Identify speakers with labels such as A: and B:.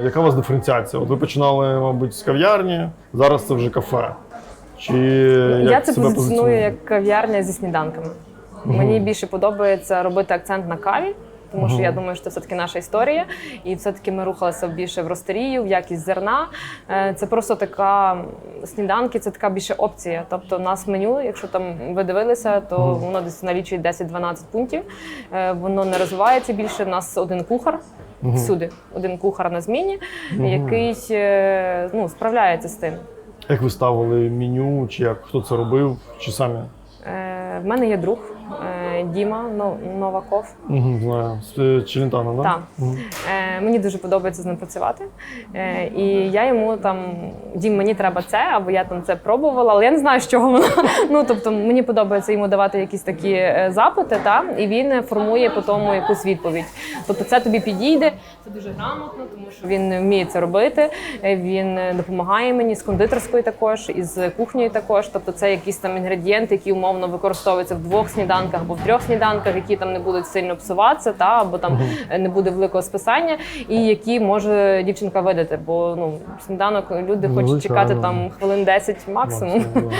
A: Яка у вас диференціація? От ви починали, мабуть, з кав'ярні, зараз це вже кафе. Чи як
B: Я це
A: себе
B: позиціоную як кав'ярня зі сніданками. Мені більше подобається робити акцент на каві. Тому що я думаю, що це все-таки наша історія, і все-таки ми рухалися більше в ростерію, в якість зерна. Е, Це просто така сніданки, це така більше опція. Тобто, у нас меню, якщо там ви дивилися, то воно десь налічує 10-12 пунктів. Е, Воно не розвивається більше. У нас один кухар. Всюди один кухар на зміні, який е, ну, справляється з тим.
A: Як ви ставили меню, чи як хто це робив, чи самі?
B: Е, В мене є друг Діма Новаков.
A: Угу, знаю. З е, Челентана, да?
B: Так. Е, Мені дуже подобається з ним працювати. Е, І я йому там Дім, мені треба це, або я там це пробувала, але я не знаю, з чого воно. Ну тобто мені подобається йому давати якісь такі е, запити, та і він формує по тому якусь відповідь. Тобто, це тобі підійде. Це дуже грамотно, тому що він вміє це робити. Е, Він е, допомагає мені з кондитерською також, і з кухнею також. Тобто, це якісь там інгредієнти, які умовно використовуються в двох сніданках або в трьох сніданках, які там не будуть сильно псуватися, та або там е, не буде великого списання, і які може дівчинка видати. Бо ну сніданок люди хочуть чекати там хвилин 10 максимум.
A: Максимум,